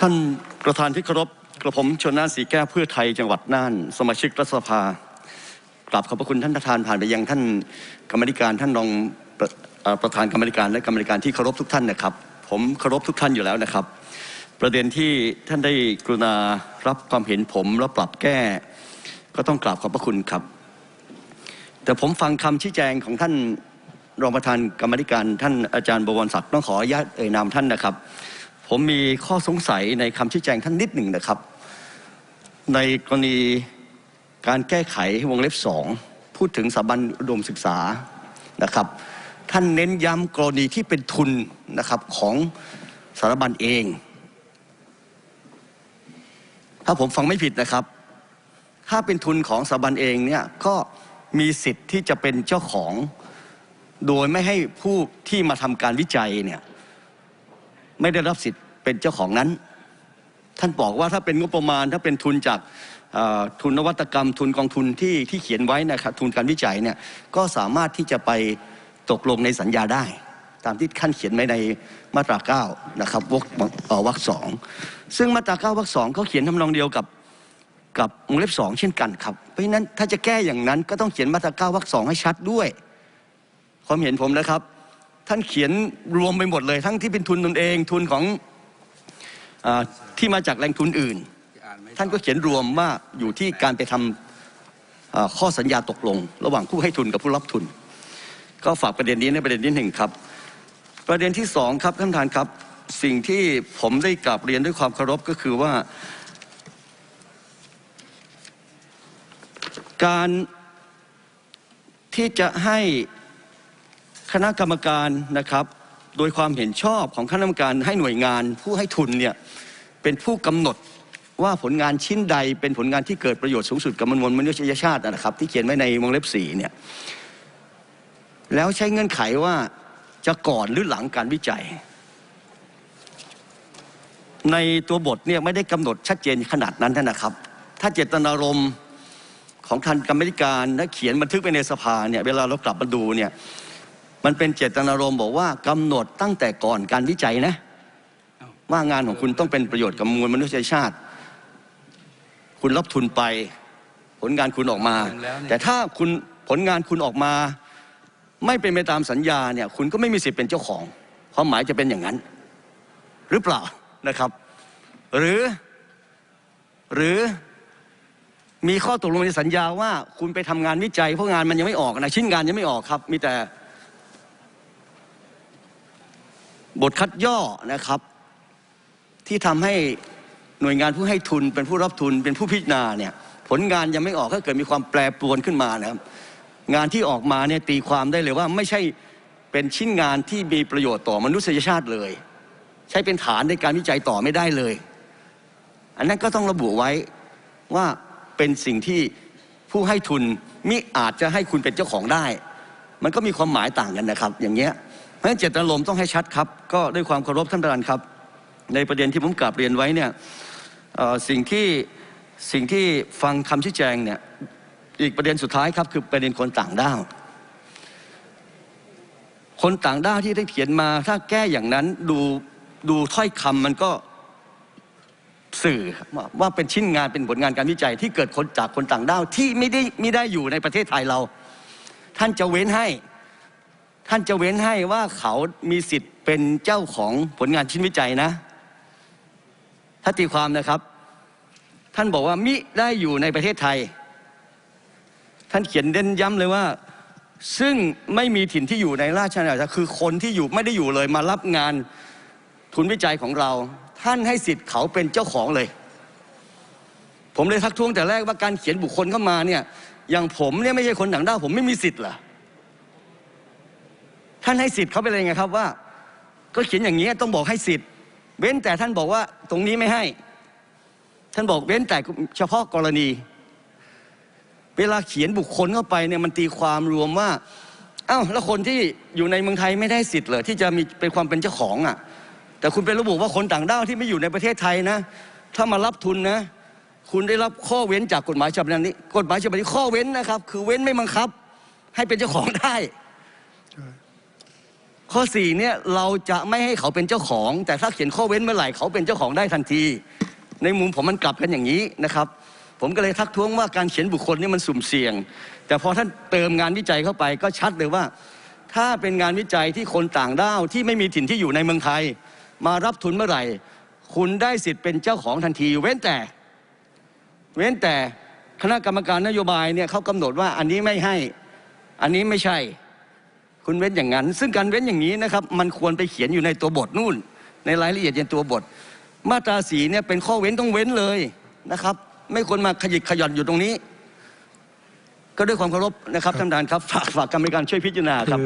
ท่านประธานที่เคารพกระผมชนน่านสีแก้วเพื่อไทยจังหวัดน่าน สมาชิกรัฐสภากราบขอบพระคุณท่านประธานผ่านไปยังท่านกรรมธิการท่านรองประเอ่อประธานกรรมธิการและกรรมธิการที่เคารพทุกท่านนะครับ ผมเคารพทุกท่านอยู่แล้วนะครับ ประเด็นที่ท่านได้กรุณารับความเห็นผมแล้วปรับแก้ ก็ต้องกราบขอบพระคุณครับ แต่ผมฟังคำชี้แจงของท่านรองประธานกรรมธิการท่านอาจารย์บวรศักดิ์ต้องขออนุญาตเอ่ยนามท่านนะครับ ผมมีข้อสงสัยในคำชี้แจงท่านนิดหนึ่งนะครับ ในกรณีการแก้ไขวงเล็บสองพูดถึงสถาบันอุดมศึกษานะครับ ท่านเน้นย้ำกรณีที่เป็นทุนนะครับของสถาบันเอง ถ้าผมฟังไม่ผิดนะครับ ถ้าเป็นทุนของสถาบันเองเนี่ยก็มีสิทธิ์ที่จะเป็นเจ้าของ โดยไม่ให้ผู้ที่มาทำการวิจัยเนี่ย ไม่ได้รับสิทธิ์เป็นเจ้าของนั้น ท่านบอกว่าถ้าเป็นงบประมาณถ้าเป็นทุนจากทุนนวัตกรรม ทุนกองทุนที่ที่เขียนไว้นะครับทุนการวิจัยเนี่ยก็สามารถที่จะไปตกลงในสัญญาได้ ตามที่ขั้นเขียนไว้ในมาตราเก้านะครับวรรควรรคสองซึ่งมาตราเก้าวรรคสองเขาเขียนทำนองเดียวกับกับวงเล็บสองเช่นกันครับ เพราะฉะนั้นถ้าจะแก้อย่างนั้นก็ต้องเขียนมาตราเก้าวรรคสองให้ชัดด้วย ความเห็นผมนะครับ ท่านเขียนรวมไปหมดเลย ทั้งที่เป็นทุนตนเองทุนของอที่มาจากแหล่งทุนอื่น ท่านก็เขียนรวมว่าอยู่ที่การไปทำอ่าข้อสัญญาตกลง ระหว่างผู้ให้ทุนกับผู้รับทุน ก็ฝากประเด็นนี้ในประเด็นที่หนึ่งครับ ประเด็นที่สองครับท่านประธานครับ สิ่งที่ผมได้กราบเรียนด้วยความเคารพก็คือว่า การที่จะให้ คณะกรรมการนะครับ โดยความเห็นชอบของคณะกรรมการให้หน่วยงานผู้ให้ทุนเนี่ยเป็นผู้กำหนดว่าผลงานชิ้นใดเป็นผลงานที่เกิดประโยชน์สูงสุดกับมวลมนุษยชาตินะครับ ที่เขียนไว้ในวงเล็บสี่เนี่ยแล้วใช้เงื่อนไขว่าจะก่อนหรือหลังการวิจัย ในตัวบทเนี่ยไม่ได้กำหนดชัดเจนขนาดนั้นนะครับ ถ้าเจตนารมณ์ของท่านกรรมธิการและเขียนบันทึกไปในสภาเนี่ยเวลาเรากลับมาดูเนี่ย มันเป็นเจตนารมณ์บอกว่ากำหนดตั้งแต่ก่อนการวิจัยนะ ว่างานของคุณต้องเป็นประโยชน์กับมวลมนุษยชาติ คุณรับทุนไป ผลงานคุณออกมา แต่ถ้าคุณผลงานคุณออกมา ไม่เป็นไปตามสัญญาเนี่ย คุณก็ไม่มีสิทธิ์เป็นเจ้าของความหมายจะเป็นอย่างนั้น หรือเปล่านะครับ หรือ หรือมีข้อตกลงในสัญญาว่าคุณไปทำงานวิจัยเพราะงานมันยังไม่ออกนะชิ้นงานยังไม่ออกครับ มีแต่ บทคัดย่อนะครับ ที่ทำให้หน่วยงานผู้ให้ทุนเป็นผู้รับทุนเป็นผู้พิจารณาเนี่ยผลงานยังไม่ออกถ้าเกิดมีความแปรปรวนขึ้นมานะครับงานที่ออกมาเนี่ยตีความได้เลยว่าไม่ใช่เป็นชิ้นงานที่มีประโยชน์ต่อมนุษยชาติเลย ใช้เป็นฐานในการวิจัยต่อไม่ได้เลย อันนั้นก็ต้องระบุไว้ว่าเป็นสิ่งที่ผู้ให้ทุนมิอาจจะให้คุณเป็นเจ้าของได้ มันก็มีความหมายต่างกันนะครับ อย่างเงี้ย เพราะฉะนั้นเจตนารมณ์ต้องให้ชัดครับ ก็ด้วยความเคารพท่านประธานครับ ในประเด็นที่ผมกลับเรียนไว้เนี่ยสิ่งที่สิ่งที่ฟังคำชี้แจงเนี่ยอีกประเด็นสุดท้ายครับ คือประเด็นคนต่างด้าว คนต่างด้าวที่ได้เขียนมา ถ้าแก้อย่างนั้นดูดูถ้อยคำมันก็สื่อว่าว่าเป็นชิ้นงานเป็นผลงานการวิจัยที่เกิดคนจากคนต่างด้าวที่ไม่ได้ไม่ได้อยู่ในประเทศไทยเรา ท่านจะเว้นให้ ท่านจะเว้นให้ว่าเขามีสิทธิ์เป็นเจ้าของผลงานชิ้นวิจัยนะ ถ้าตีความนะครับ ท่านบอกว่ามิได้อยู่ในประเทศไทย ท่านเขียนเน้นย้ำเลยว่า ซึ่งไม่มีถิ่นที่อยู่ในราชอาณาจักรคือคนที่อยู่ไม่ได้อยู่เลยมารับงานทุนวิจัยของเรา ท่านให้สิทธิ์เขาเป็นเจ้าของเลย ผมเลยทักท้วงแต่แรกว่าการเขียนบุคคลเข้ามาเนี่ยอย่างผมเนี่ยไม่ใช่คนต่างด้าวผมไม่มีสิทธิ์เหรอ ให้สิทธิ์เขาไปเลยไงครับว่า ก็เขียนอย่างนี้ต้องบอกให้สิทธิ์ เว้นแต่ท่านบอกว่าตรงนี้ไม่ให้ ท่านบอกเว้นแต่เฉพาะกรณี เวลาเขียนบุคคลเข้าไปเนี่ยมันตีความรวมว่าเอ้าแล้วคนที่อยู่ในเมืองไทยไม่ได้สิทธิ์เหรอที่จะมีเป็นความเป็นเจ้าของอะ แต่คุณไประบุว่าคนต่างด้าวที่ไม่อยู่ในประเทศไทยนะ ถ้ามารับทุนนะ คุณได้รับข้อเว้นจากกฎหมายฉบับนี้ กฎหมายฉบับนี้ข้อเว้นนะครับ คือเว้นไม่บังคับ ให้เป็นเจ้าของได้ ข้อสี่เนี่ยเราจะไม่ให้เขาเป็นเจ้าของ แต่ถ้าเขียนข้อเว้นเมื่อไหร่เขาเป็นเจ้าของได้ทันที ในมุมผมมันกลับกันอย่างนี้นะครับ ผมก็เลยทักท้วงว่าการเขียนบุคคลนี่มันสุ่มเสี่ยง แต่พอท่านเติมงานวิจัยเข้าไปก็ชัดเลยว่า ถ้าเป็นงานวิจัยที่คนต่างด้าวที่ไม่มีถิ่นที่อยู่ในเมืองไทย มารับทุนเมื่อไหร่ คุณได้สิทธิ์เป็นเจ้าของทันที เว้นแต่ เว้นแต่คณะกรรมการนโยบายเนี่ยเขากำหนดว่าอันนี้ไม่ให้ อันนี้ไม่ใช่ คุณเว้นอย่างนั้น ซึ่งการเว้นอย่างนี้นะครับ มันควรไปเขียนอยู่ในตัวบทนู่น ในรายละเอียดในตัวบท มาตราสีเนี่ยเป็นข้อเว้นต้องเว้นเลยนะครับ ไม่ควรมาขยิกขย่อนอยู่ตรงนี้ ก็ด้วยความเคารพนะครับท่านประธานครับฝากฝากกรรมการช่วยพิจารณาครับ